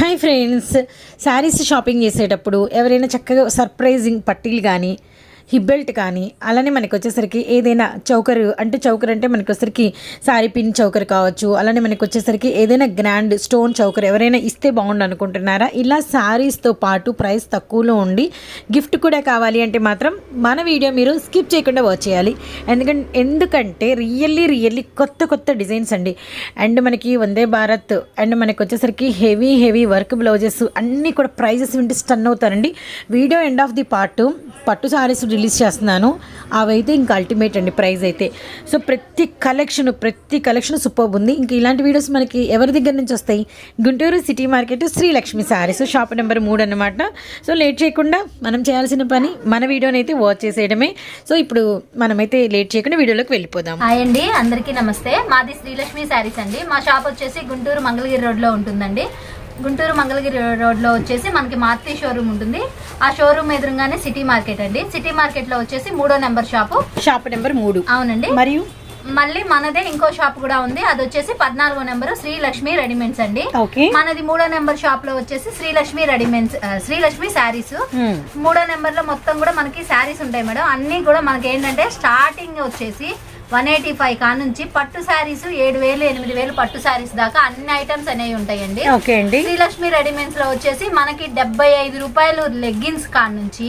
Hi friends saris shopping చేసేటప్పుడు ఎవరైనా చక్కగా సర్ప్రైజింగ్ పట్టీలు కానీ హిప్ బెల్ట్ కానీ అలానే మనకు వచ్చేసరికి ఏదైనా చౌకర్ అంటే చౌకర్ అంటే మనకు వచ్చేసరికి శారీ పిన్ చౌకర్ కావచ్చు అలానే మనకు వచ్చేసరికి ఏదైనా గ్రాండ్ స్టోన్ చౌకర్ ఎవరైనా ఇస్తే బాగుండు అనుకుంటున్నారా? ఇలా శారీస్తో పాటు ప్రైస్ తక్కువలో ఉండి గిఫ్ట్ కూడా కావాలి అంటే మాత్రం మన వీడియో మీరు స్కిప్ చేయకుండా వాచ్ చేయాలి. ఎందుకంటే ఎందుకంటే రియల్లీ రియల్లీ కొత్త కొత్త డిజైన్స్ అండి. అండ్ మనకి వందే భారత్ అండ్ మనకు వచ్చేసరికి హెవీ హెవీ వర్క్ బ్లౌజెస్ అన్నీ కూడా ప్రైజెస్ వింటే స్టన్ అవుతారండి. Video end of the part పట్టు శారీస్ రిలీజ్ చేస్తున్నాను. అవైతే ఇంకా అల్టిమేట్ అండి ప్రైస్ అయితే. సో ప్రతి కలెక్షన్ ప్రతి కలెక్షన్ సూపర్ ఉంది. ఇంకా ఇలాంటి వీడియోస్ మనకి ఎవరి దగ్గర నుంచి వస్తాయి? Guntur city market Srilakshmi saris shop number మూడు అనమాట సో లేట్ చేయకుండా మనం చేయాల్సిన పని మన వీడియోని అయితే వాచ్ చేసేయడమే. సో ఇప్పుడు మనమైతే లేట్ చేయకుండా వీడియోలోకి వెళ్ళిపోదాం. హాయ్ అండి అందరికీ నమస్తే. మాది శ్రీలక్ష్మి శారీస్ అండి. మా షాప్ వచ్చేసి గుంటూరు మంగళగిరి రోడ్లో ఉంటుందండి. గుంటూరు మంగళగిరి రోడ్లో వచ్చేసి మనకి మారుతి షోరూమ్ ఉంటుంది. ఆ షోరూమ్ ఎదురుగానే సిటీ మార్కెట్ అండి. సిటీ మార్కెట్లో వచ్చేసి మూడో నెంబర్ షాపు. షాప్ నెంబర్ మూడు. అవునండి. మరియు? మళ్ళీ మనదే ఇంకో షాప్ కూడా ఉంది. అది వచ్చేసి పద్నాలుగో నెంబర్ శ్రీలక్ష్మి రెడీమేడ్స్ అండి. మనది మూడో నెంబర్ షాప్లో వచ్చేసి శ్రీలక్ష్మి రెడీమేడ్స్ శ్రీలక్ష్మి శారీస్. మూడో నెంబర్లో మొత్తం కూడా మనకి శారీస్ ఉంటాయి మేడం. అన్ని కూడా మనకి ఏంటంటే స్టార్టింగ్ వచ్చేసి వన్ ఎయిటీ ఫైవ్ కా నుంచి పట్టు శారీస్ ఏడు వేలు ఎనిమిది వేలు పట్టు శారీస్ దాకా అన్ని ఐటమ్స్ అనేవి ఉంటాయండి ఓకే అండి శ్రీలక్ష్మి రెడీమేడ్స్లో వచ్చేసి మనకి డెబ్బై ఐదు రూపాయలు లెగ్గిన్స్ కా నుంచి.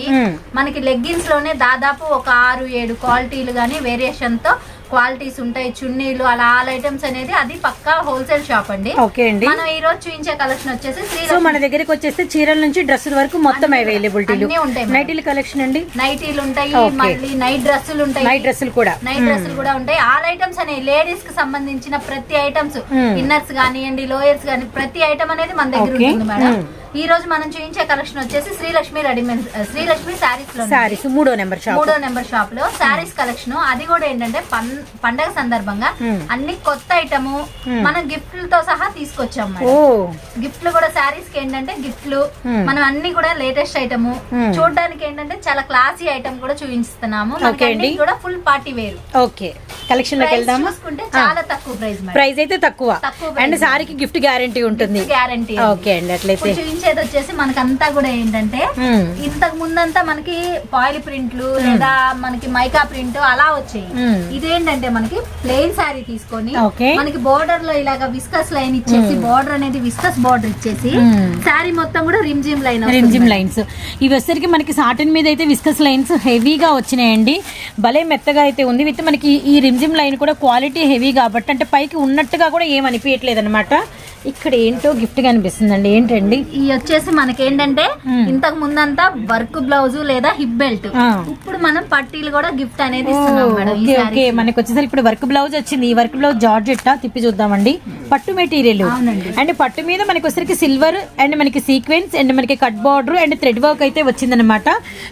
మనకి లెగ్గిన్స్లోనే దాదాపు ఒక ఆరు ఏడు క్వాలిటీలు కానీ వేరియేషన్తో క్వాలిటీస్ ఉంటాయి చున్నీలు అలా ఆల్ ఐటమ్స్ అనేది అది పక్కా హోల్సేల్ షాప్ అండి ఓకే అండి మనం ఈ రోజు చూపించే కలెక్షన్ వచ్చేసి సో మన దగ్గరికి వచ్చేస్తే చీరల నుంచి డ్రెస్సుల వరకు మొత్తం అవైలబిలిటీలు అన్నీ ఉంటాయి. నైటీల కలెక్షన్ అండి నైటీలు ఉంటాయి. మళ్ళీ నైట్ డ్రెస్సులు ఉంటాయి నైట్ డ్రెస్సులు కూడా నైట్ డ్రెస్సులు కూడా ఉంటాయి ఆల్ ఐటమ్స్ అనేవి లేడీస్కి సంబంధించిన ప్రతి ఐటమ్స్. ఇన్నర్స్ కానివ్వండి లోయర్స్ కానీ ప్రతి ఐటమ్ అనేది మన దగ్గర. ఉంటుంది మేడం. ఈ రోజు మనం చూపించే కలెక్షన్ వచ్చేసి శ్రీలక్ష్మి రెడీమేడ్ శ్రీలక్ష్మి శారీస్లో శారీస్ మూడో నెంబర్ షాప్. మూడో నెంబర్ షాప్లో శారీస్ కలెక్షన్. అది కూడా ఏంటంటే పండగ సందర్భంగా. అన్ని కొత్త ఐటమ్. మనం గిఫ్ట్లతో సహా తీసుకొచ్చాం గిఫ్ట్లు కూడా శారీస్కి ఏంటంటే గిఫ్ట్లు. మనం అన్ని కూడా లేటెస్ట్ ఐటమ్. చూడడానికి ఏంటంటే చాలా క్లాసీ ఐటమ్ కూడా చూపిస్తున్నాము. కూడా ఫుల్ పార్టీ వేరు. ఓకే. కలెక్షన్లోకి వెళ్దామా? చూసుకుంటే చాలా తక్కువ ప్రైస్ ప్రైస్ అయితే తక్కువ. అండ్ సారీకి గిఫ్ట్ గ్యారంటీ ఉంటుంది. గ్యారంటీ ఓకే అండి అట్లయితే. చూపించేది వచ్చేసి మనకంతా కూడా ఏంటంటే. ఇంతకు ముందంతా మనకి పాయిల్ ప్రింట్లు లేదా మనకి మైకా ప్రింట్ అలా వచ్చాయి. ఇదేంటంటే మనకి ప్లెయిన్ శారీ తీసుకొని. మనకి బోర్డర్లో ఇలాగా విస్కస్ లైన్ ఇచ్చేసి బోర్డర్ అనేది విస్కస్ బోర్డర్ ఇచ్చేసి. శారీ మొత్తం కూడా రిమ్జిమ్ లైన్ రిమ్జిమ్ లైన్స్ ఇవి వచ్చరికి మనకి సాటన్ మీద అయితే విస్కస్ లైన్స్ హెవీగా వచ్చినాయండి భలే మెత్తగా అయితే ఉంది విత్ మనకి ఈ రిమ్జిమ్ లైన్ కూడా క్వాలిటీ హెవీ కాబట్టి అంటే పైకి ఉన్నట్టుగా కూడా ఏం అనిపించట్లేదు అనమాట ఇక్కడ ఏంటో గిఫ్ట్గా అనిపిస్తుందండి. ఏంటండి? ఈ వచ్చేసి మనకి ఏంటంటే. ఇంతకు ముందంతా వర్క్ బ్లౌజ్ లేదా హిప్ బెల్ట్. ఇప్పుడు మనం పట్టీలు కూడా గిఫ్ట్ అనేది ఓకే మనకి వచ్చేసరికి ఇప్పుడు వర్క్ బ్లౌజ్ వచ్చింది. ఈ వర్క్ బ్లౌజ్ జార్జెట్టా తిప్పి చూద్దామండి. పట్టు మెటీరియల్. అండ్ పట్టు మీద మనకి వచ్చరికి సిల్వర్ అండ్ మనకి సీక్వెన్స్ అండ్ మనకి cut border and thread work అయితే వచ్చిందనమాట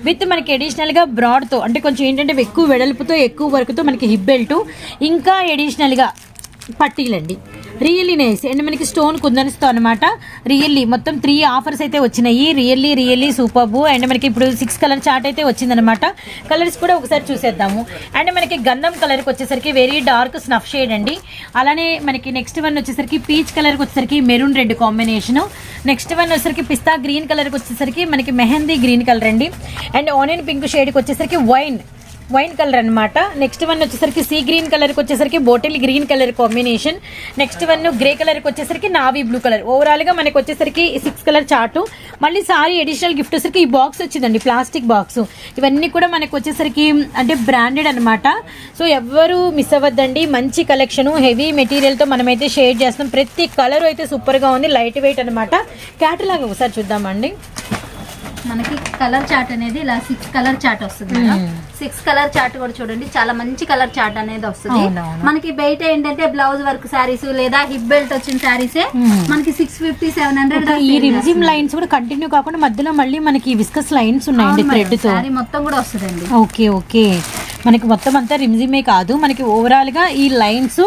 విత్ మనకి అడిషనల్గా బ్రాడ్తో అంటే కొంచెం ఏంటంటే ఎక్కువ వెడల్పుతో ఎక్కువ వర్క్తో మనకి హిప్ బెల్ట్. ఇంకా అడిషనల్గా పట్టీలండి. రియల్లీ నేస్ అండ్ మనకి స్టోన్ కుందనిస్తాం అనమాట రియల్లీ మొత్తం త్రీ ఆఫర్స్ అయితే వచ్చినాయి. రియల్లీ రియల్లీ సూపర్బు అండ్ మనకి ఇప్పుడు సిక్స్ కలర్ చార్ట్ అయితే వచ్చిందనమాట కలర్స్ కూడా ఒకసారి చూసేద్దాము. అండ్ మనకి గంధం కలర్కి వచ్చేసరికి వెరీ డార్క్ స్నఫ్ షేడ్ అండి. అలానే మనకి నెక్స్ట్ వన్ వచ్చేసరికి పీచ్ కలర్కి వచ్చేసరికి maroon red combination next one వచ్చేసరికి పిస్తా గ్రీన్ కలర్కి వచ్చేసరికి మనకి మెహందీ గ్రీన్ కలర్ అండి. అండ్ ఆనియన్ పింక్ షేడ్కి వచ్చేసరికి వైన్ వైన్ కలర్ అనమాట నెక్స్ట్ వన్ వచ్చేసరికి సీ గ్రీన్ కలర్కి వచ్చేసరికి bottle green colour combination next one grey కలర్కి వచ్చేసరికి నావీ బ్లూ కలర్ ఓవరాల్గా మనకి వచ్చేసరికి సిక్స్ కలర్ చార్టు మళ్ళీ సారీ అడిషనల్ గిఫ్ట్ వచ్చేసరికి ఈ బాక్స్ వచ్చిందండి ప్లాస్టిక్ బాక్స్ ఇవన్నీ కూడా మనకు వచ్చేసరికి అంటే బ్రాండెడ్ అనమాట సో ఎవరు మిస్ అవ్వద్దండి. మంచి కలెక్షన్ హెవీ మెటీరియల్తో మనమైతే షేర్ చేస్తాం ప్రతి కలర్ అయితే సూపర్గా ఉంది లైట్ వెయిట్ అనమాట క్యాటలాగ్ ఒకసారి చూద్దామండి. మనకి కలర్ చార్ట్ అనేది ఇలా సిక్స్ కలర్ చార్ట్ వస్తుంది సిక్స్ కలర్ చార్ట్ కూడా చూడండి. చాలా మంచి కలర్ చార్ట్ అనేది వస్తుంది. మనకి బయట ఏంటంటే బ్లౌజ్ వర్క్ శారీస్ లేదా హిప్ బెల్ట్ వచ్చిన శారీసే. మనకి సిక్స్ ఫిఫ్టీ సెవెన్ హండ్రెడ్ ఈ రిమ్జిమ్ లైన్స్ కూడా కంటిన్యూ కాకుండా మధ్యలో మళ్ళీ మనకి విస్కస్ లైన్స్ ఉన్నాయండి థ్రెడ్తో. మొత్తం కూడా వస్తుందండి. Okay okay. మనకి మొత్తం అంతా రిమ్జిమే కాదు. మనకి ఓవరాల్గా ఈ లైన్స్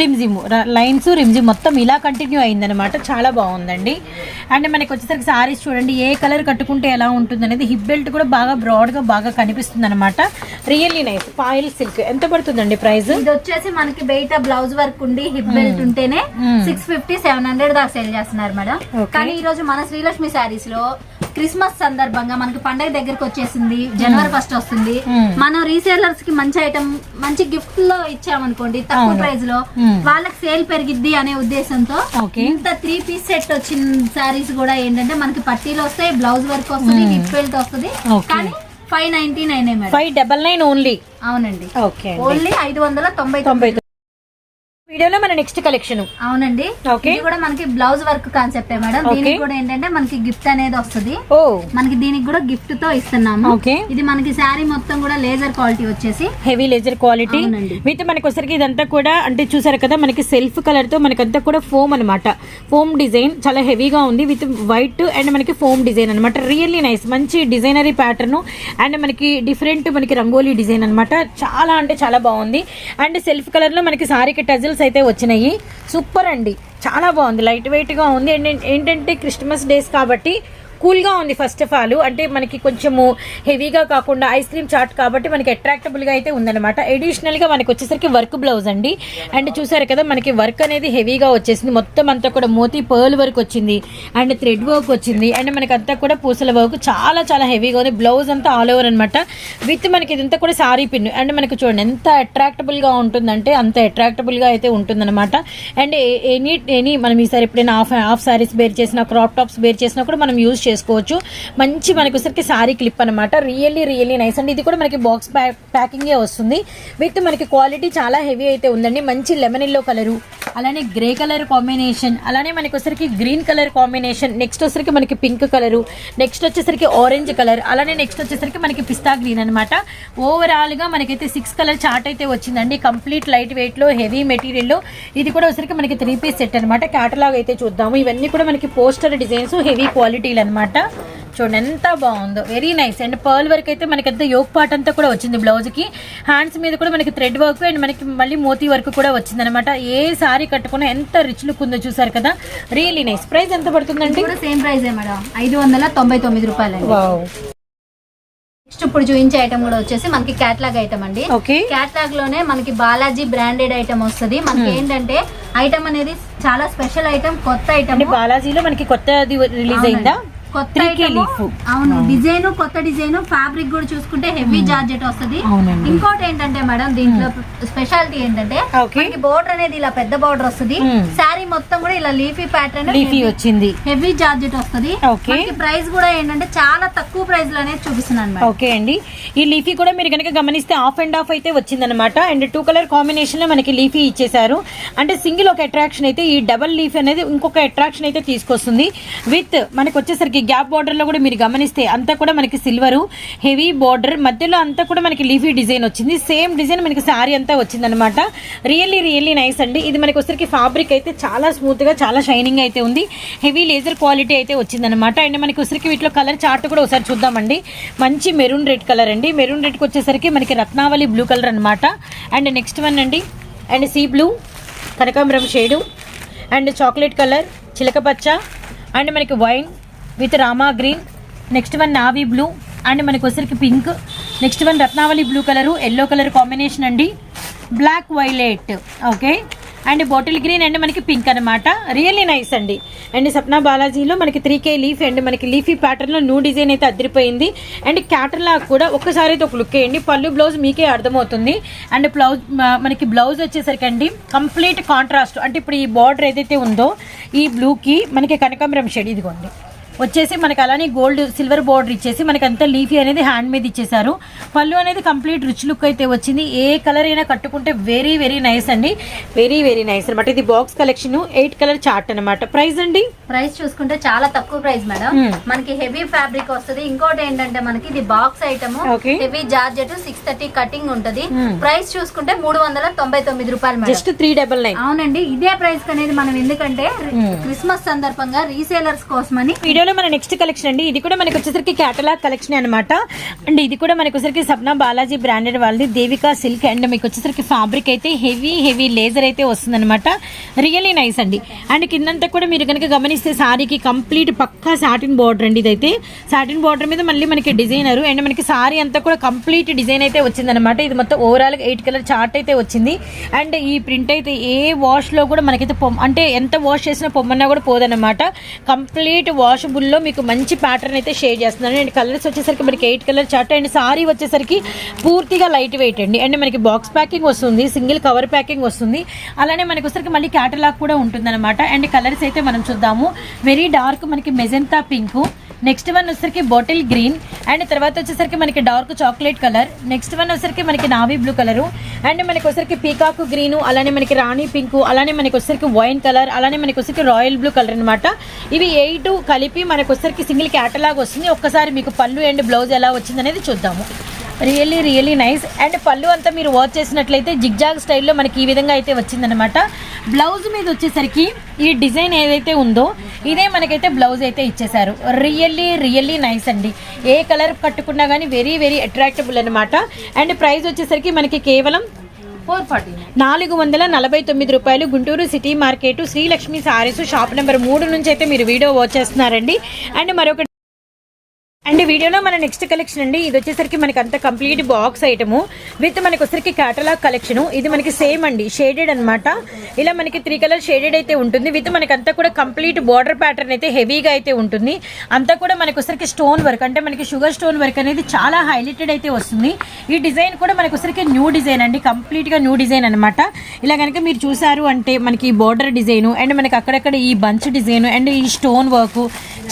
రిమ్జిమ్. లైన్స్ రిమ్జిమ్ మొత్తం ఇలా కంటిన్యూ అయిందనమాట చాలా బాగుందండి. అండ్ మనకి వచ్చేసరికి సారీస్ చూడండి ఏ కలర్ కట్టుకుంటే ఎలా ఉంటుంది అనేది హిప్ బెల్ట్ కూడా బాగా బ్రాడ్గా బాగా కనిపిస్తుంది అనమాట రియల్లీ నైస్ పాయిల్ సిల్క్ ఎంత పడుతుందండి ప్రైస్ ఇది వచ్చేసి మనకి బయట బ్లౌజ్ వర్క్ ఉండి హిప్ బెల్ట్ ఉంటేనే Hmm. Six fifty seven hundred దాకా సేల్ చేస్తున్నారు మేడం. కానీ ఈ రోజు మన శ్రీలక్ష్మి శారీస్లో క్రిస్మస్ సందర్భంగా మనకి పండగ దగ్గరకు వచ్చేసింది. జనవరి ఫస్ట్ వస్తుంది. మనం రీసేలర్స్కి మంచి ఐటమ్ మంచి గిఫ్ట్లో ఇచ్చామనుకోండి తక్కువ. ప్రైస్లో. వాళ్ళకి సేల్ పెరిగిద్ది అనే ఉద్దేశంతో. ఇంత త్రీ పీస్ సెట్ వచ్చిన శారీస్ కూడా ఏంటంటే మనకి పట్టీలు వస్తాయి బ్లౌజ్ వర్క్ వస్తుంది హిప్ బెల్ట్ వస్తుంది. కానీ five ninety nine five double nine only అవునండి. ఓకే ఓన్లీ ఐదు వందల తొంభై తొంభై వీడియోలో మన నెక్స్ట్ కలెక్షన్ అవునండి. ఇది కూడా మనకి బ్లౌజ్ వర్క్ కాన్సెప్టే మేడం. దీనికి కూడా ఏంటంటే మనకి గిఫ్ట్ అనేది వస్తుంది. ఓ. మనకి దీనికి కూడా గిఫ్ట్తో ఇస్తున్నాము. ఓకే ఇది మనకి శారీ మొత్తం కూడా లేజర్ క్వాలిటీ వచ్చేసి. Heavy laser quality. విత్ మనకి వచ్చరికి ఇదంతా కూడా అంటే చూసారు కదా మనకి సెల్ఫ్ కలర్తో మనకంతా కూడా ఫోమ్ అన్నమాట. ఫోమ్ డిజైన్ చాలా హెవీగా ఉంది. విత్ వైట్ అండ్ మనకి ఫోమ్ డిజైన్ అన్నమాట. రియల్లీ నైస్ మంచి డిజైనరీ ప్యాటర్న్ అండ్ మనకి డిఫరెంట్ మనకి రంగోలీ డిజైన్ అన్నమాట. చాలా అంటే చాలా బాగుంది. అండ్ సెల్ఫ్ కలర్లో మనకి సారీకి టజిల్స్ అయితే వచ్చినాయి. సూపర్ అండి. చాలా బాగుంది. లైట్ వెయిట్గా ఉంది. ఏంటంటే క్రిస్మస్ డేస్ కాబట్టి కూల్గా ఉంది ఫస్ట్ ఆఫ్ ఆల్. అంటే మనకి కొంచెము హెవీగా కాకుండా ఐస్ క్రీమ్ చాట్ కాబట్టి మనకి అట్రాక్టబుల్గా అయితే ఉందన్నమాట. అడిషనల్గా మనకి వచ్చేసరికి వర్క్ బ్లౌజ్ అండి. అండ్ చూసారు కదా మనకి వర్క్ అనేది హెవీగా వచ్చేసింది. మొత్తం అంతా కూడా మోతీ పర్ల్ వర్క్ వచ్చింది. అండ్ థ్రెడ్ వర్క్ వచ్చింది. అండ్ మనకి అంతా కూడా పూసల వర్క్ చాలా చాలా హెవీగా ఉంది. బ్లౌజ్ అంతా ఆల్ ఓవర్ అనమాట విత్ మనకి ఇదంతా కూడా సారీ పిన్ అండ్ మనకి చూడండి ఎంత అట్రాక్టబుల్గా ఉంటుందంటే అంత అట్రాక్టబుల్గా అయితే ఉంటుందన్నమాట. అండ్ ఎనీ ఎనీ మనం ఈసారి ఎప్పుడైనా హాఫ్ హాఫ్ సారీస్ బేర్ చేసిన క్రాప్ టాప్స్ బేర్ చేసినా కూడా మనం యూజ్ చేసుకోవచ్చు. మంచి మనకు వచ్చరికి సారీ క్లిప్ అనమాట రియల్లీ రియల్లీ నైస్. అండి ఇది కూడా మనకి బాక్స్ ప్యాక్ ప్యాకింగే వస్తుంది. విత్ మనకి క్వాలిటీ చాలా హెవీ అయితే ఉందండి. మంచి లెమన్ ఎల్లో కలరు అలానే గ్రే కలర్ కాంబినేషన్ అలానే మనకి వచ్చరికి గ్రీన్ కలర్ కాంబినేషన్ నెక్స్ట్ వచ్చరికి మనకి పింక్ కలరు నెక్స్ట్ వచ్చేసరికి ఆరెంజ్ కలర్ అలానే నెక్స్ట్ వచ్చేసరికి మనకి పిస్తా గ్రీన్ అనమాట ఓవరాల్గా మనకైతే సిక్స్ కలర్ చార్ట్ అయితే వచ్చిందండి. కంప్లీట్ లైట్ వెయిట్లో హెవీ మెటీరియల్లో. ఇది కూడా వచ్చరికి మనకి త్రీ పీస్ సెట్ అనమాట క్యాటలాగ్ అయితే చూద్దాము. ఇవన్నీ కూడా మనకి పోస్టర్ డిజైన్స్ హెవీ క్వాలిటీలు అనమాట చూడండి ఎంత బాగుందో. Very nice and pearl work అయితే మనకి అంతా యోగ్ పార్ట్ అంతా కూడా వచ్చింది బ్లౌజ్కి. హ్యాండ్స్ మీద కూడా మనకి థ్రెడ్ వర్క్ అండ్ మనకి మళ్ళీ మోతీ వర్క్ కూడా వచ్చింది అనమాట ఏ సారీ కట్టుకున్నా ఎంత రిచ్ లుక్ ఉందో చూసారు కదా. రియలీ నైస్ ప్రైస్ ఎంత పడుతుందండి? కూడా సేమ్ ప్రైస్ మేడం. ఐదు వందల తొంభై తొమ్మిది రూపాయలు నెక్స్ట్ ఇప్పుడు చూపించే ఐటమ్ కూడా వచ్చేసి మనకి క్యాట్లాగ్ ఐటమ్ అండి. క్యాట్లాగ్లోనే మనకి బాలాజీ బ్రాండెడ్ ఐటమ్ వస్తుంది. మనకి ఏంటంటే ఐటమ్ అనేది చాలా స్పెషల్ ఐటమ్ కొత్త ఐటమ్ బాలాజీలో మనకి కొత్తది రిలీజ్ అయిందా? కొత్త. లీఫ్ అవును డిజైన్ కొత్త డిజైన్ ఫ్యాబ్రిక్ కూడా చూసుకుంటే హెవీ జార్జెట్ వస్తుంది. ఇంకోటి ఏంటంటే మేడం దీంట్లో స్పెషాలిటీ ఏంటంటే మనకి బోర్డర్ అనేది ఇలా పెద్ద బోర్డర్ వస్తుంది. శారీ మొత్తం కూడా ఇలా లీఫీ ప్యాటర్న్ లీఫీ వచ్చింది. హెవీ జార్జెట్ వస్తుంది. మనకి ప్రైస్ కూడా ఏంటంటే చాలా తక్కువ ప్రైస్లో అనేది చూపిస్తున్నాను ఓకే అండి. ఈ లీఫీ కూడా మీరు కనుక గమనిస్తే ఆఫ్ అండ్ ఆఫ్ అయితే వచ్చిందనమాట అండ్ టూ కలర్ కాంబినేషన్లో మనకి లీఫీ ఇచ్చేసారు అంటే సింగిల్ ఒక అట్రాక్షన్ అయితే ఈ డబల్ లీఫ్ అనేది ఇంకొక అట్రాక్షన్ అయితే తీసుకొస్తుంది. విత్ మనకి వచ్చేసరికి గ్యాప్ బార్డర్లో కూడా మీరు గమనిస్తే అంతా కూడా మనకి సిల్వర్ హెవీ బార్డర్ మధ్యలో అంతా కూడా మనకి లీఫీ డిజైన్ వచ్చింది. సేమ్ డిజైన్ మనకి శారీ అంతా వచ్చిందనమాట రియల్లీ రియల్లీ నైస్ అండి. ఇది మనకి వచ్చరికి ఫ్యాబ్రిక్ అయితే చాలా స్మూత్గా చాలా షైనింగ్ అయితే ఉంది. హెవీ లేజర్ క్వాలిటీ అయితే వచ్చిందనమాట అండ్ మనకి వచ్చరికి వీటిలో కలర్ చార్ట్ కూడా ఒకసారి చూద్దామండి. మంచి మెరూన్ రెడ్ కలర్ అండి. మెరూన్ రెడ్కి వచ్చేసరికి మనకి రత్నావళి బ్లూ కలర్ అనమాట అండ్ నెక్స్ట్ వన్ అండి. అండ్ సీ బ్లూ కనకాంబరం షేడు అండ్ చాక్లెట్ కలర్ చిలక పచ్చ. అండ్ మనకి wine with Rama green next one navy blue and మనకి వచ్చరికి పింక్ నెక్స్ట్ వన్ రత్నావళి blue colour yellow colour combination అండి. Black violet okay? And bottle green and మనకి pink అనమాట రియల్లీ నైస్ అండి. అండ్ సప్నా బాలాజీలో మనకి త్రీ కే లీఫ్ అండ్ మనకి లీఫీ ప్యాటర్న్లో న్యూ డిజైన్ అయితే అదిరిపోయింది అండ్ క్యాటర్లా కూడా ఒక్కసారి అయితే ఒక లుక్ వేయండి. పళ్ళు బ్లౌజ్ మీకే అర్థమవుతుంది. అండ్ బ్లౌజ్ మనకి బ్లౌజ్ వచ్చేసరికి అండి కంప్లీట్ కాంట్రాస్ట్. అంటే ఇప్పుడు ఈ బార్డర్ ఏదైతే ఉందో ఈ బ్లూకి మనకి కనకాంబరం షేడ్ ఇదిగోండి. వచ్చేసి మనకి అలానే గోల్డ్ సిల్వర్ బోర్డర్ ఇచ్చేసి మనకి అంతా లీఫీ అనేది హ్యాండ్ మీద ఇచ్చేసారు పళ్ళు అనేది కంప్లీట్ రిచ్ లుక్ అయితే వచ్చింది. ఏ కలర్ అయినా కట్టుకుంటే వెరీ వెరీ నైస్ అండి. వెరీ వెరీ నైస్ అనమాట ఇది box collection eight colour chart అనమాట ప్రైస్ అండి? ప్రైస్ చూసుకుంటే చాలా తక్కువ ప్రైస్ మేడం Hmm. మనకి హెవీ ఫ్యాబ్రిక్ వస్తుంది. ఇంకోటి ఏంటంటే మనకి ఇది box item. Heavy georgette six thirty cutting ఉంటది. Hmm. ప్రైస్ చూసుకుంటే మూడు వందల తొంభై తొమ్మిది రూపాయలు జస్ట్ త్రీ డబల్ నైన్ అవునండి. ఇదే ప్రైస్ అనేది మనం ఎందుకంటే Hmm. క్రిస్మస్ సందర్భంగా రీసేలర్స్ కోసమని వీడియోలో వీడియోలో మన నెక్స్ట్ కలెక్షన్ అండి. ఇది కూడా మనకు వచ్చేసరికి క్యాటలాగ్ కలెక్షన్ అనమాట అండ్ ఇది కూడా మనకు వచ్చేసరికి సప్నా బాలాజీ బ్రాండెడ్ వాళ్ళది. దేవికా సిల్క్ అండ్ మీకు వచ్చేసరికి ఫ్యాబ్రిక్ అయితే హెవీ హెవీ లేజర్ అయితే వస్తుందన్నమాట. రియలీ నైస్ అండి. అండ్ కిందంతా కూడా మీరు కనుక గమనిస్తే సారీకి కంప్లీట్ పక్కా సాటిన్ బార్డర్ అండి ఇదైతే. సాటిన్ బార్డర్ మీద మళ్ళీ మనకి డిజైనర్ అండ్ మనకి సారీ అంతా కూడా కంప్లీట్ డిజైన్ అయితే వచ్చిందనమాట ఇది మొత్తం ఓవరాల్గా ఎయిట్ కలర్ చార్ట్ అయితే వచ్చింది. అండ్ ఈ ప్రింట్ అయితే ఏ వాష్లో కూడా మనకైతే పొమ్ అంటే ఎంత వాష్ చేసినా పొమ్మన్నా కూడా పోదనమాట కంప్లీట్ వాష్ లో మీకు మంచి ప్యాటర్న్ అయితే షేర్ చేస్తున్నాను. అండ్ కలర్స్ వచ్చేసరికి మనకి eight colour chart and sari వచ్చేసరికి పూర్తిగా లైట్ వెయిట్ అండి. అండ్ మనకి బాక్స్ ప్యాకింగ్ వస్తుంది సింగిల్ కవర్ ప్యాకింగ్ వస్తుంది. అలానే మనకి వచ్చరికి మళ్ళీ క్యాటలాగ్ కూడా ఉంటుందన్నమాట. అండ్ కలర్స్ అయితే మనం చూద్దాము. వెరీ డార్క్ మనకి మెజెంతా పింక్ నెక్స్ట్ వన్ వచ్చేసరికి బాటిల్ గ్రీన్ అండ్ తర్వాత వచ్చేసరికి మనకి dark chocolate colour next one వచ్చేసరికి మనకి నావీ బ్లూ కలరు అండ్ మనకి వచ్చేసరికి పీకాక్ గ్రీను అలానే మనకి రాణి పింక్ అలానే మనకి వచ్చేసరికి వైన్ కలర్ అలానే మనకి వచ్చేసరికి రాయల్ బ్లూ కలర్ అనమాట ఇవి ఎయిట్ కలిపి మనకు వచ్చేసరికి సింగిల్ క్యాటలాగ్ వస్తుంది. ఒక్కసారి మీకు పళ్ళు అండ్ బ్లౌజ్ ఎలా వచ్చింది అనేది చూద్దాము. రియల్లీ రియల్లీ నైస్ అండ్ పళ్ళు అంతా మీరు వాచ్ చేసినట్లయితే జిగ్జాగ్ స్టైల్లో మనకి ఈ విధంగా అయితే వచ్చిందనమాట బ్లౌజ్ మీద వచ్చేసరికి ఈ డిజైన్ ఏదైతే ఉందో ఇదే మనకైతే బ్లౌజ్ అయితే ఇచ్చేసారు రియల్లీ రియల్లీ నైస్ అండి. ఏ కలర్ కట్టుకున్నా కానీ వెరీ వెరీ అట్రాక్టబుల్ అనమాట అండ్ ప్రైస్ వచ్చేసరికి మనకి కేవలం ఫోర్ ఫార్టీ నాలుగు వందల నలభై తొమ్మిది రూపాయలు. Guntur city market Srilakshmi saris shop number మూడు నుంచి అయితే మీరు వీడియో వాచ్ చేస్తున్నారండి. అండ్ మరొక అండ్ వీడియోలో మన నెక్స్ట్ కలెక్షన్ అండి. ఇది వచ్చేసరికి మనకి అంత కంప్లీట్ బాక్స్ ఐటము విత్ మనకి వచ్చేసరికి క్యాటలాగ్ కలెక్షన్ ఇది మనకి సేమ్ అండి. షేడెడ్ అనమాట ఇలా మనకి త్రీ కలర్ షేడెడ్ అయితే ఉంటుంది. విత్ మనకి అంతా కూడా కంప్లీట్ బార్డర్ ప్యాటర్న్ అయితే హెవీగా అయితే ఉంటుంది. అంతా కూడా మనకి వచ్చేసరికి స్టోన్ వర్క్ అంటే మనకి షుగర్ స్టోన్ వర్క్ అనేది చాలా హైలైటెడ్ అయితే వస్తుంది. ఈ డిజైన్ కూడా మనకి వచ్చేసరికి న్యూ డిజైన్ అండి. కంప్లీట్గా న్యూ డిజైన్ అనమాట ఇలా కనుక మీరు చూసారు అంటే మనకి బార్డర్ డిజైన్ అండ్ మనకి అక్కడక్కడ ఈ బంచ్ డిజైన్ అండ్ ఈ స్టోన్ వర్క్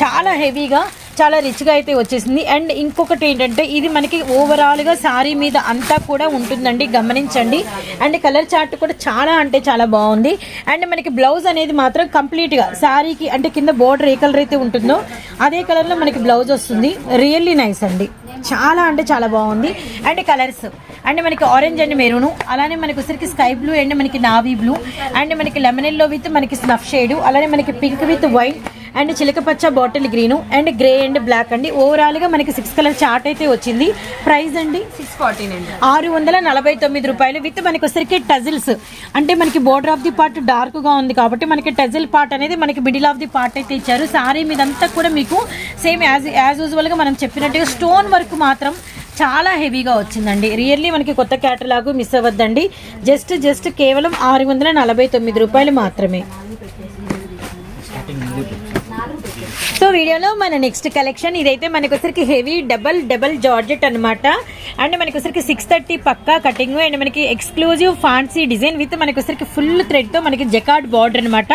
చాలా హెవీగా చాలా రిచ్గా అయితే వచ్చేసింది. అండ్ ఇంకొకటి ఏంటంటే ఇది మనకి ఓవరాల్గా శారీ మీద అంతా కూడా ఉంటుందండి. గమనించండి. అండ్ కలర్ చార్ట్ కూడా చాలా అంటే చాలా బాగుంది. అండ్ మనకి బ్లౌజ్ అనేది మాత్రం కంప్లీట్గా శారీకి అంటే కింద బోర్డర్ ఏ కలర్ అయితే ఉంటుందో అదే కలర్లో మనకి బ్లౌజ్ వస్తుంది. రియల్లీ నైస్ అండి. చాలా అంటే చాలా బాగుంది. అండ్ కలర్స్ అండ్ మనకి ఆరెంజ్ అండ్ మెరూను అలానే మనకి వచ్చరికి స్కై బ్లూ అండ్ మనకి నావీ బ్లూ అండ్ మనకి లెమన్ ఎల్లో విత్ మనకి స్నఫ్ షేడ్ అలానే మనకి pink with white and చిలకపచ్చ bottle green and grey and black అండి. ఓవరాల్గా మనకి సిక్స్ కలర్ చార్ట్ అయితే వచ్చింది. ప్రైస్ అండి? సిక్స్ ఫార్టీ అండి ఆరు వందల నలభై తొమ్మిది రూపాయలు విత్ మనకి వచ్చరికి టజిల్స్. అంటే మనకి బోర్డర్ ఆఫ్ ది పార్ట్ డార్క్గా ఉంది కాబట్టి మనకి టజిల్ పార్ట్ అనేది మనకి మిడిల్ ఆఫ్ ది పార్ట్ అయితే ఇచ్చారు. సారీ మీదంతా కూడా మీకు సేమ్ యాజ్ యాజ్ యూజువల్గా మనం చెప్పినట్టుగా స్టోన్ వర్క్ మాత్రం చాలా హెవీగా వచ్చిందండి. రియల్లీ మనకి కొత్త క్యాటలాగ్ మిస్ అవ్వద్దండి. జస్ట్ జస్ట్ కేవలం ఆరు వందల నలభై తొమ్మిది రూపాయలు మాత్రమే. సో వీడియోలో మన నెక్స్ట్ కలెక్షన్ ఇదైతే మనకి వచ్చరికి హెవీ డబల్ డబల్ జార్జెట్ అన్నమాట. అండ్ మనకొసరికి వచ్చరికి సిక్స్ థర్టీ పక్కా కటింగ్ అండ్ మనకి ఎక్స్క్లూజివ్ ఫాన్సీ డిజైన్ విత్ మనకొసరికి వచ్చరికి ఫుల్ థ్రెడ్తో మనకి జకార్డ్ బార్డర్ అనమాట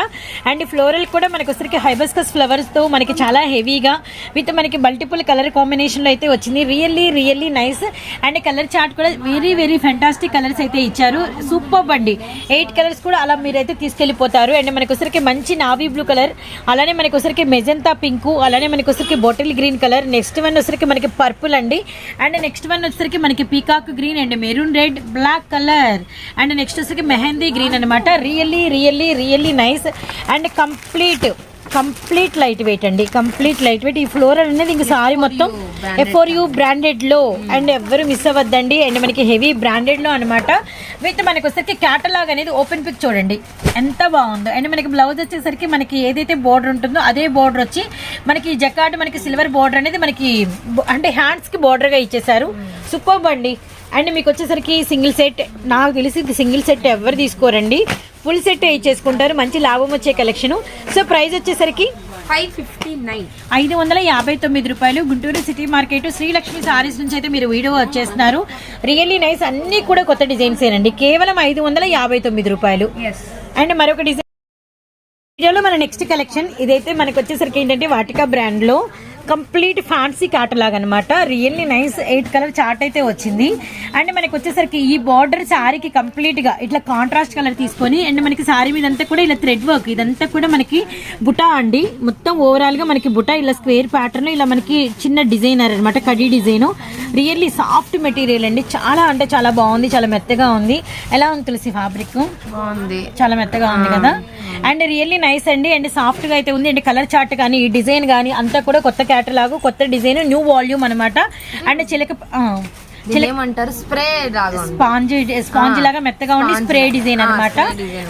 అండ్ ఫ్లోరల్ కూడా మనకొసరికి వచ్చరికి హైబస్కస్ ఫ్లవర్స్తో మనకి చాలా హెవీగా విత్ మనకి మల్టిపుల్ కలర్ కాంబినేషన్లో అయితే వచ్చింది. Really really nice. And colour chart కూడా వెరీ వెరీ ఫెంటాస్టిక్ కలర్స్ అయితే ఇచ్చారు. సూపర్ అండి ఎయిట్ కలర్స్ కూడా అలా మీరైతే తీసుకెళ్ళిపోతారు. అండ్ మనకొసరికి వచ్చరికి మంచి నావీ బ్లూ కలర్ అలానే మనకొసరికి వచ్చరికి మెజంతా పింక్ అలానే మనకి వచ్చరికి bottle green colour next one వచ్చరికి మనకి పర్పుల్ అండి. అండ్ నెక్స్ట్ వన్ వచ్చరికి మనకి peacock green and maroon red black colour. And next వచ్చరికి మెహందీ గ్రీన్ అనమాట really really really nice and complete complete light weight అండి కంప్లీట్ లైట్ వెయిట్. ఈ floral అనేది ఇంక సారీ మొత్తం ఎఫోర్ యూ బ్రాండెడ్లో అండ్ ఎవ్వరు మిస్ అవ్వద్దండి. అండ్ మనకి హెవీ బ్రాండెడ్లో అనమాట విత్ మనకి వచ్చేసరికి క్యాటలాగ్ అనేది ఓపెన్ పిక్ చూడండి. ఎంత బాగుందో. అండ్ మనకి బ్లౌజ్ వచ్చేసరికి మనకి ఏదైతే బోర్డర్ ఉంటుందో అదే బోర్డర్ వచ్చి మనకి జకాట్ మనకి సిల్వర్ బోర్డర్ అనేది మనకి అంటే హ్యాండ్స్కి బోర్డర్గా ఇచ్చేసారు సూపర్ అండి. అండ్ మీకు వచ్చేసరికి సింగిల్ సెట్ నాకు తెలిసి సింగిల్ సెట్ ఎవరు తీసుకోరండి? ఫుల్ సెట్ ఇచ్చేసుకుంటారు. మంచి లాభం వచ్చే కలెక్షన్ సో ప్రైస్ వచ్చేసరికి ఫైవ్ ఫిఫ్టీ నైన్. ఐదు వందల యాభై తొమ్మిది రూపాయలు. గుంటూరు సిటీ మార్కెట్ శ్రీలక్ష్మి సారీస్ నుంచి అయితే మీరు వీడియో వచ్చేస్తున్నారు. రియల్లీ నైస్ అన్ని కూడా కొత్త డిజైన్స్ ఏనండి కేవలం ఐదు వందల యాభై తొమ్మిది రూపాయలు. అండ్ మరొక డిజైన్ వీడియోలో మన నెక్స్ట్ కలెక్షన్ ఇదైతే మనకు వచ్చేసరికి ఏంటంటే వాటికా బ్రాండ్లో కంప్లీట్ ఫ్యాన్సీ క్యాటలాగ్ అనమాట really nice eight colour chart అయితే వచ్చింది. అండ్ మనకి వచ్చేసరికి ఈ బార్డర్ శారీకి కంప్లీట్గా ఇట్లా కాంట్రాస్ట్ కలర్ తీసుకొని అండ్ మనకి శారీ మీద అంతా కూడా ఇలా థ్రెడ్ వర్క్ ఇదంతా కూడా మనకి బుటా అండి. మొత్తం ఓవరాల్గా మనకి బుటా ఇలా స్క్వేర్ ప్యాటర్న్ ఇలా మనకి చిన్న డిజైనర్ అనమాట కడీ డిజైన్ రియల్లీ సాఫ్ట్ మెటీరియల్ అండి. చాలా అంటే చాలా బాగుంది చాలా మెత్తగా ఉంది. ఎలా ఉంది తులసి ఫ్యాబ్రిక్ బాగుంది. చాలా మెత్తగా ఉంది కదా. అండ్ రియల్లీ నైస్ అండి. అండ్ సాఫ్ట్గా అయితే ఉంది. అండ్ కలర్ చార్ట్ కానీ ఈ డిజైన్ కానీ అంతా కూడా కొత్త క్యాటలాగ్ కొత్త డిజైన్ న్యూ వాల్యూమ్ అనమాట అండ్ చిలక ఏమంటారు స్ప్రే స్పాంజ్ స్పాంజ్ లాగా మెత్తగా ఉండి స్ప్రే డిజైన్ అనమాట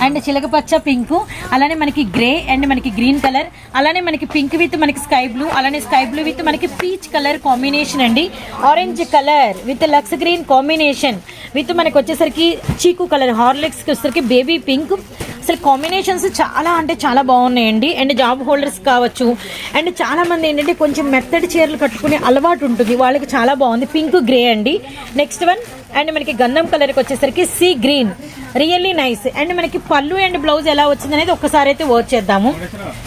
అండ్ చిలక పచ్చ పింక్ అలానే మనకి గ్రే అండ్ మనకి గ్రీన్ కలర్ అలానే మనకి పింక్ విత్ మనకి స్కై బ్లూ అలానే స్కై బ్లూ విత్ మనకి పీచ్ కలర్ కాంబినేషన్ అండి. Orange colour with lux green combination with మనకి వచ్చేసరికి చీకు కలర్ హార్లిక్స్ వచ్చేసరికి బేబీ పింక్ అసలు కాంబినేషన్స్ చాలా అంటే చాలా బాగున్నాయండి. అండ్ జాబ్ హోల్డర్స్ కావచ్చు. అండ్ చాలామంది ఏంటంటే కొంచెం మెత్తడి చీరలు కట్టుకునే అలవాటు ఉంటుంది. వాళ్ళకి చాలా బాగుంది. పింక్ గ్రే అండి. నెక్స్ట్ వన్ అండ్ మనకి గంధం కలర్కి వచ్చేసరికి sea green really nice and మనకి పళ్ళు అండ్ బ్లౌజ్ ఎలా వచ్చింది అనేది ఒకసారి అయితే వర్క్ చేద్దాము.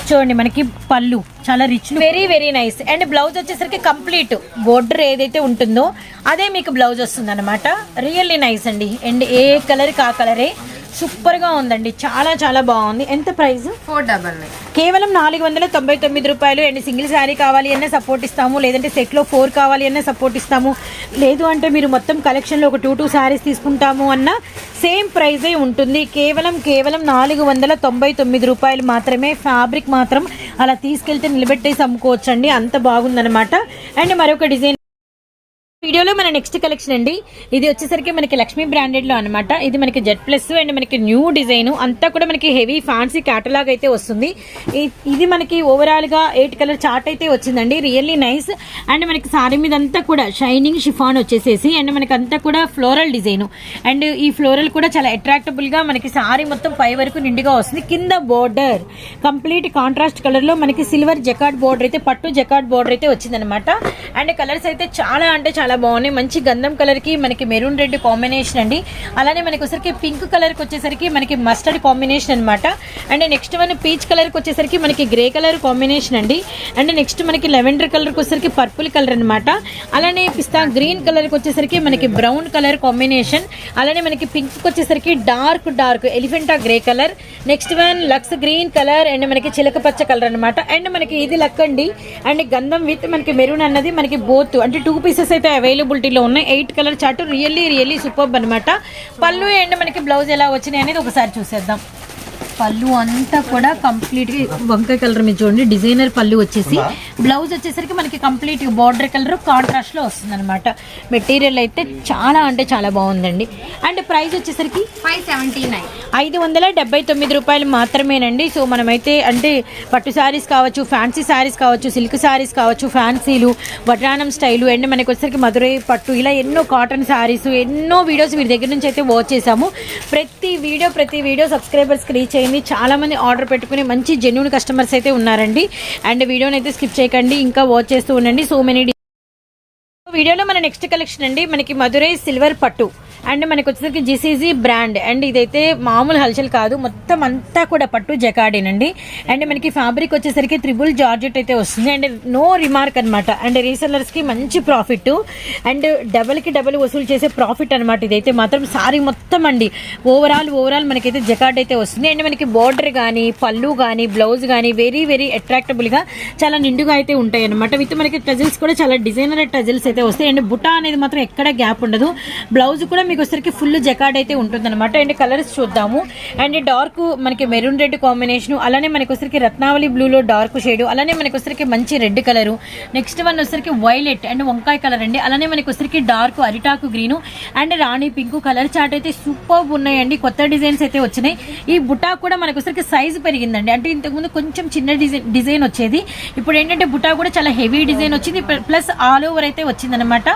చూడండి మనకి పళ్ళు. చాలా rich very very nice and blouse వచ్చేసరికి కంప్లీట్ బోర్డర్ ఏదైతే ఉంటుందో అదే మీకు బ్లౌజ్ వస్తుంది అనమాట రియల్లీ నైస్ అండి. అండ్ ఏ కలర్ ఆ కలరే సూపర్గా ఉందండి. చాలా చాలా బాగుంది. ఎంత ప్రైస్? Four double nine. కేవలం నాలుగు వందల తొంభై తొమ్మిది రూపాయలు. అండ్ సింగిల్ శారీ కావాలి అన్న సపోర్ట్ ఇస్తాము లేదంటే సెట్లో ఫోర్ కావాలి అన్న సపోర్ట్ ఇస్తాము. లేదు అంటే మీరు మొత్తం కలెక్షన్లో ఒక టూ టూ శారీస్ తీసుకుంటాము అన్న సేమ్ ప్రైజే ఉంటుంది. కేవలం కేవలం నాలుగు వందల తొంభై తొమ్మిది రూపాయలు మాత్రమే ఫ్యాబ్రిక్ మాత్రం అలా తీసుకెళ్తే నిలబెట్టేసి అమ్ముకోవచ్చండి. అంత బాగుందన్నమాట. అండ్ మరొక డిజైన్ వీడియోలో మన నెక్స్ట్ కలెక్షన్ అండి. ఇది వచ్చేసరికి మనకి లక్ష్మీ బ్రాండెడ్లో అనమాట ఇది మనకి జెడ్ ప్లస్ అండ్ మనకి న్యూ డిజైన్. అంతా కూడా మనకి హెవీ ఫ్యాన్సీ క్యాటలాగ్ అయితే వస్తుంది. ఇది మనకి ఓవరాల్గా ఎయిట్ కలర్ చార్ట్ అయితే వచ్చిందండి. రియల్లీ నైస్ అండ్ మనకి సారీ మీద అంతా కూడా షైనింగ్ షిఫాన్ వచ్చేసేసి అండ్ మనకి అంతా కూడా ఫ్లోరల్ డిజైన్ అండ్ ఈ ఫ్లోరల్ కూడా చాలా అట్రాక్టబుల్గా మనకి సారీ మొత్తం పై వరకు నిండుగా వస్తుంది. కింద బోర్డర్ కంప్లీట్ కాంట్రాస్ట్ కలర్లో మనకి సిల్వర్ జకాట్ బోర్డర్ అయితే పట్టు జకాట్ బోర్డర్ అయితే వచ్చిందనమాట అండ్ కలర్స్ అయితే చాలా అంటే చాలా బాగున్నాయి. మంచి గంధం కలర్కి మనకి మెరూన్ రెడ్ కాంబినేషన్ అండి. అలానే మనకి ఒకసారికి పింక్ కలర్కి వచ్చేసరికి మనకి మస్టర్డ్ కాంబినేషన్ అన్నమాట. అండ్ నెక్స్ట్ వన్ పీచ్ కలర్కి వచ్చేసరికి మనకి గ్రే కలర్ కాంబినేషన్ అండి. అండ్ నెక్స్ట్ మనకి లెవెండర్ కలర్కి వచ్చేసరికి పర్పుల్ కలర్ అన్నమాట. అలానే పిస్తా గ్రీన్ కలర్కి వచ్చేసరికి మనకి బ్రౌన్ కలర్ కాంబినేషన్ అలానే మనకి పింక్కి వచ్చేసరికి dark dark elephant grey colour next one lux green colour and మనకి చిలక పచ్చ కలర్ అన్నమాట. అండ్ మనకి ఇది లక్ అండి. అండ్ గంధం విత్ మనకి మెరూన్ అన్నది మనకి బోత్ అంటే టూ పీసెస్ అయితే అవైలబిలిటీలో ఉన్నాయి. Eight colour chart really really super అనమాట పళ్ళు అండ్ మనకి బ్లౌజ్ ఎలా వచ్చినాయి అనేది ఒకసారి చూసేద్దాం. పళ్ళు అంతా కూడా కంప్లీట్గా వంకాయ కలర్ మీద చూడండి. డిజైనర్ పళ్ళు వచ్చేసి. బ్లౌజ్ వచ్చేసరికి మనకి కంప్లీట్ బార్డర్ కలర్ కాంట్రాస్ట్లో వస్తుంది అనమాట మెటీరియల్ అయితే చాలా అంటే చాలా బాగుందండి. అండ్ ప్రైస్ వచ్చేసరికి ఫైవ్ సెవెంటీ నైన్ ఐదు వందల డెబ్బై తొమ్మిది రూపాయలు మాత్రమేనండి. సో మనమైతే అంటే పట్టు శారీస్ కావచ్చు ఫ్యాన్సీ శారీస్ కావచ్చు సిల్క్ శారీస్ కావచ్చు ఫ్యాన్సీలు వడ్రానం స్టైలు అండ్ మనకి వచ్చేసరికి మధురై పట్టు ఇలా ఎన్నో కాటన్ శారీస్ ఎన్నో వీడియోస్ మీ దగ్గర నుంచి అయితే వాచ్ చేసాము ప్రతి వీడియో ప్రతి వీడియో సబ్స్క్రైబర్స్కి రీచ్ అయింది చాలా మంది ఆర్డర్ పెట్టుకుని మంచి జెన్యున్ కస్టమర్స్ అయితే ఉన్నారండి. అండ్ వీడియోని అయితే స్కిప్ చేయకండి. ఇంకా వాచ్ చేస్తూ ఉండండి. సో మెనీ వీడియోలో మన నెక్స్ట్ కలెక్షన్ అండి. మనకి మధురై సిల్వర్ పట్టు. అండ్ మనకు వచ్చేసరికి జిసీజీ బ్రాండ్. అండ్ ఇదైతే మామూలు హల్చల్ కాదు. మొత్తం అంతా కూడా పట్టు జకాడేనండి. అండ్ మనకి ఫ్యాబ్రిక్ వచ్చేసరికి త్రిబుల్ జార్జెట్ అయితే వస్తుంది. అండ్ నో రిమార్క్ అనమాట అండ్ రీసెల్లర్స్కి మంచి ప్రాఫిట్. అండ్ డబల్కి డబల్ వసూలు చేసే ప్రాఫిట్ అనమాట ఇదైతే మాత్రం. సారీ మొత్తం అండి. ఓవరాల్ ఓవరాల్ మనకైతే జకాడ్ అయితే వస్తుంది. అండ్ మనకి బార్డర్ కానీ పళ్ళు కానీ బ్లౌజ్ కానీ వెరీ వెరీ అట్రాక్టబుల్గా చాలా నిండుగా అయితే ఉంటాయి అనమాట విత్ మనకి టజిల్స్ కూడా చాలా డిజైనర్ టజిల్స్ అయితే వస్తాయి. అండ్ బుటా అనేది మాత్రం ఎక్కడ గ్యాప్ ఉండదు. బ్లౌజ్ కూడా మీకు వచ్చరికి ఫుల్ జకాడ్ అయితే ఉంటుందన్నమాట. అండ్ కలర్స్ చూద్దాము. అండ్ డార్క్ మనకి మెరూన్ రెడ్ కాంబినేషన్ అలానే మనకి వచ్చరికి రత్నావళి బ్లూలో డార్క్ షేడ్ అలానే మనకి వచ్చరికి మంచి రెడ్ కలర్. నెక్స్ట్ వన్ వచ్చరికి వైలెట్ అండ్ వంకాయ కలర్ అండి. అలానే మనకి వచ్చరికి డార్క్ అరిటాకు గ్రీన్ అండ్ రాణి పింక్ కలర్ చార్ట్ అయితే సూపర్ ఉన్నాయండి. కొత్త డిజైన్స్ అయితే వచ్చినాయి. ఈ బుటా కూడా మనకు వచ్చరికి సైజ్ పెరిగిందండి. అంటే ఇంతకుముందు కొంచెం చిన్న డిజైన్ డిజైన్ వచ్చేది. ఇప్పుడు ఏంటంటే బుటా కూడా చాలా హెవీ డిజైన్ వచ్చింది. ప్లస్ ఆల్ ఓవర్ అయితే వచ్చిందనమాట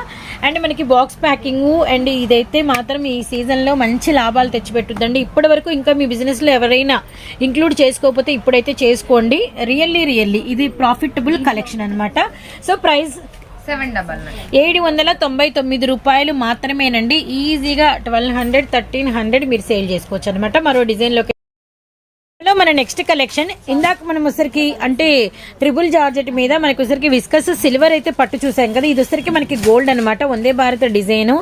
అండ్ మనకి బాక్స్ ప్యాకింగ్ అండ్ ఇదైతే మాత్రం ఈ సీజన్లో మంచి లాభాలు తెచ్చిపెట్టుద్దండి. ఇప్పటి వరకు ఇంకా మీ బిజినెస్లో ఎవరైనా ఇంక్లూడ్ చేసుకోకపోతే ఇప్పుడైతే చేసుకోండి. రియల్లీ రియల్లీ ఇది ప్రాఫిటబుల్ కలెక్షన్ అన్నమాట. సో ప్రైస్ ఏడు వందల తొంభై తొమ్మిది రూపాయలు మాత్రమేనండి. ఈజీగా ట్వెల్వ్ హండ్రెడ్ థర్టీన్ హండ్రెడ్ మీరు సేల్ చేసుకోవచ్చు అనమాట మరో డిజైన్లోకి మన నెక్స్ట్ కలెక్షన్. ఇందాక మనం ఉసరికి అంటే ట్రిపుల్ జార్జెట్ మీద మనకి ఉసరికి విస్కస్ సిల్వర్ అయితే పట్టు చూసాం కదా. ఇది ఉసరికి మనకి గోల్డ్ అనమాట వందే భారత డిజైన్.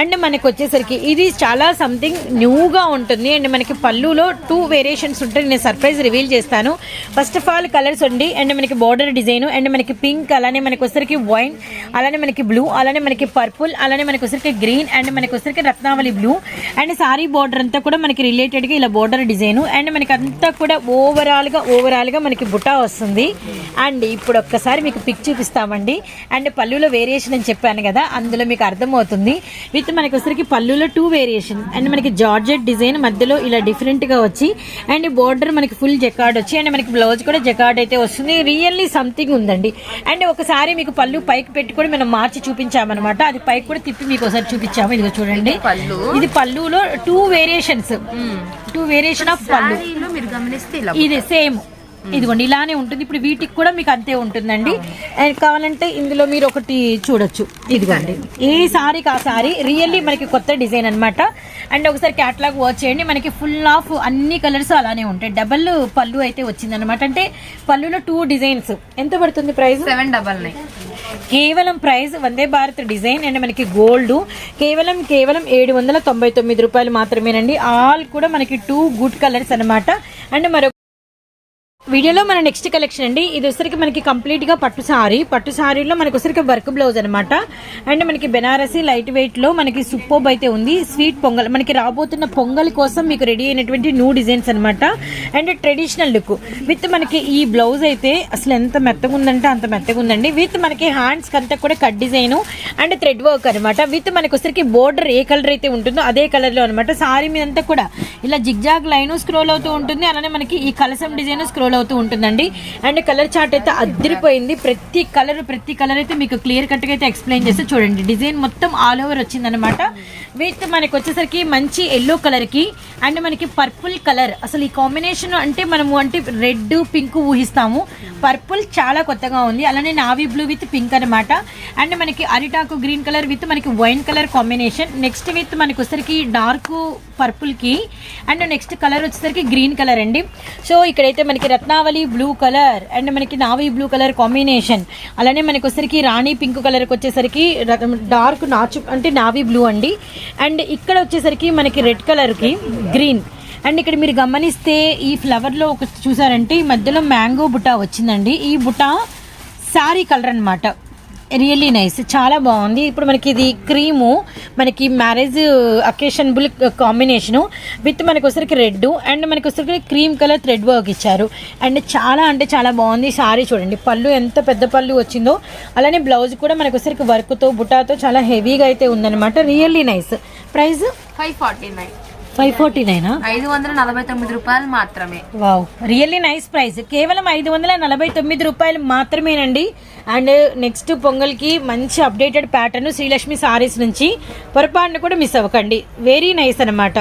అండ్ మనకి వచ్చేసరికి ఇది చాలా సంథింగ్ న్యూగా ఉంటుంది. అండ్ మనకి పళ్ళులో టూ వేరియేషన్స్ ఉంటాయి. నేను సర్ప్రైజ్ రివీల్ చేస్తాను. ఫస్ట్ ఆఫ్ ఆల్ కలర్స్ ఉండి అండ్ మనకి బార్డర్ డిజైన్ అండ్ మనకి పింక్ అలానే మనకి ఉసరికి వైన్ అలానే మనకి బ్లూ అలానే మనకి పర్పుల్ అలానే మనకి ఉసరికి గ్రీన్ అండ్ మనకి ఉసరికి రత్నావళి బ్లూ అండ్ సారీ బార్డర్ అంతా కూడా మనకి రిలేటెడ్గా ఇలా బార్డర్ డిజైన్ అండ్ మనకి అంతా కూడా ఓవరాల్గా ఓవరాల్గా మనకి బుటా వస్తుంది. అండ్ ఇప్పుడు ఒక్కసారి మీకు పిక్ చూపిస్తామండి. అండ్ పళ్ళులో వేరియేషన్ అని చెప్పాను కదా అందులో మీకు అర్థమవుతుంది. విత్ మనకి వచ్చరికి పళ్ళులో టూ వేరియేషన్ అండ్ మనకి జార్జెట్ డిజైన్ మధ్యలో ఇలా డిఫరెంట్గా వచ్చి అండ్ బార్డర్ మనకి ఫుల్ జకార్డ్ వచ్చి అండ్ మనకి బ్లౌజ్ కూడా జకార్డ్ అయితే వస్తుంది. రియల్లీ సంథింగ్ ఉందండి. అండ్ ఒకసారి మీకు పళ్ళు పైకి పెట్టి కూడా మనం మార్చి చూపించామన్నమాట. అది పైకి కూడా తిప్పి మీకు ఒకసారి చూపించాము. ఇదిగో చూడండి. ఇది పళ్ళులో two variations two variation of పళ్ళు మీరు గమనిస్తే ఇది సేమ్ ఇదిగోండి ఇలానే ఉంటుంది. ఇప్పుడు వీటికి కూడా మీకు అంతే ఉంటుందండి. అండ్ కావాలంటే ఇందులో మీరు ఒకటి చూడొచ్చు. ఇదిగోండి. ఏ సారీకి ఆ సారీ రియల్లీ మనకి కొత్త డిజైన్ అన్నమాట. అండ్ ఒకసారి క్యాట్లాగ్ వాచ్ చేయండి. మనకి ఫుల్ ఆఫ్ అన్ని కలర్స్ అలానే ఉంటాయి. డబల్ పళ్ళు అయితే వచ్చింది అనమాట అంటే పళ్ళులో టూ డిజైన్స్. ఎంత పడుతుంది ప్రైస్? Seven double nine. కేవలం price Vande Bharat design and మనకి గోల్డ్. కేవలం కేవలం ఏడు వందల తొంభై తొమ్మిది రూపాయలు మాత్రమేనండి. ఆల్ కూడా మనకి టూ గుడ్ కలర్స్ అన్నమాట. అండ్ మరొక వీడియోలో మన నెక్స్ట్ కలెక్షన్ అండి. ఇది వచ్చరికి మనకి కంప్లీట్గా పట్టు సారీ. పట్టు సారీలో మనకి వచ్చరికి వర్క్ బ్లౌజ్ అనమాట అండ్ మనకి బెనారసి లైట్ వెయిట్లో మనకి సూపర్బ్ అయితే ఉంది. స్వీట్ పొంగల్. మనకి రాబోతున్న పొంగల్ కోసం మీకు రెడీ అయినటువంటి న్యూ డిజైన్స్ అనమాట అండ్ ట్రెడిషనల్ లుక్ విత్ మనకి ఈ బ్లౌజ్ అయితే అసలు ఎంత మెత్తగా ఉందంటే అంత మెత్తగా ఉందండి. విత్ మనకి హ్యాండ్స్ అంతా కూడా cut design and thread work అనమాట విత్ మనకి వచ్చరికి బోర్డర్ ఏ కలర్ అయితే ఉంటుందో అదే కలర్లో అనమాట సారీ మీద అంతా కూడా ఇలా జిగ్జాగ్ లైన్ స్క్రోల్ అవుతూ ఉంటుంది. అలానే మనకి ఈ కలసం డిజైన్ స్క్రోల్ అవుతూ ఉంటుందండి. అండ్ కలర్ చార్ట్ అయితే అద్దరిపోయింది. ప్రతి కలర్ ప్రతి కలర్ అయితే మీకు క్లియర్ కట్గా అయితే ఎక్స్ప్లెయిన్ చేస్తే చూడండి. డిజైన్ మొత్తం ఆల్ ఓవర్ వచ్చిందనమాట విత్ మనకి వచ్చేసరికి మంచి ఎల్లో కలర్కి అండ్ మనకి పర్పుల్ కలర్. అసలు ఈ కాంబినేషన్ అంటే మనము అంటే రెడ్ పింక్ ఊహిస్తాము. పర్పుల్ చాలా కొత్తగా ఉంది. అలానే నావీ బ్లూ విత్ పింక్ అనమాట అండ్ మనకి అరిటాకు గ్రీన్ కలర్ విత్ మనకి wine colour combination. Next with మనకి వచ్చేసరికి డార్క్ పర్పుల్కి అండ్ నెక్స్ట్ కలర్ వచ్చేసరికి గ్రీన్ కలర్ అండి. సో ఇక్కడైతే మనకి రత్నావళి బ్లూ కలర్ అండ్ మనకి నావీ బ్లూ కలర్ కాంబినేషన్ అలానే మనకి వచ్చేసరికి రాణి పింక్ కలర్కి వచ్చేసరికి డార్క్ నాచు అంటే నావీ బ్లూ అండి. అండ్ ఇక్కడ వచ్చేసరికి మనకి రెడ్ కలర్కి గ్రీన్ అండ్ ఇక్కడ మీరు గమనిస్తే ఈ ఫ్లవర్లో ఒక చూసారంటే ఈ మధ్యలో మ్యాంగో బుటా వచ్చిందండి. ఈ బుటా శారీ కలర్ అన్నమాట. రియల్లీ నైస్ చాలా బాగుంది. ఇప్పుడు మనకి ఇది క్రీము మనకి మ్యారేజ్ అకేషనబుల్ కాంబినేషను విత్ మనకి వచ్చరికి రెడ్ అండ్ మనకి వచ్చరికి క్రీమ్ కలర్ థ్రెడ్ వర్క్ ఇచ్చారు. అండ్ చాలా అంటే చాలా బాగుంది. సారీ చూడండి. పళ్ళు ఎంత పెద్ద పళ్ళు వచ్చిందో అలానే బ్లౌజ్ కూడా మనకి వచ్చరికి వర్క్తో బుటాతో చాలా హెవీగా అయితే ఉందన్నమాట. Really nice price five forty nine five forty నైనా? ఐదు వందల నలభై తొమ్మిది రూపాయలు మాత్రమే. Wow really nice price. కేవలం ఐదు వందల నలభై తొమ్మిది రూపాయలు మాత్రమేనండి. అండ్ నెక్స్ట్ పొంగల్కి మంచి అప్డేటెడ్ ప్యాటర్న్ శ్రీలక్ష్మి సారీస్ నుంచి. పొరపాటును కూడా మిస్ అవ్వకండి. వెరీ నైస్ అనమాట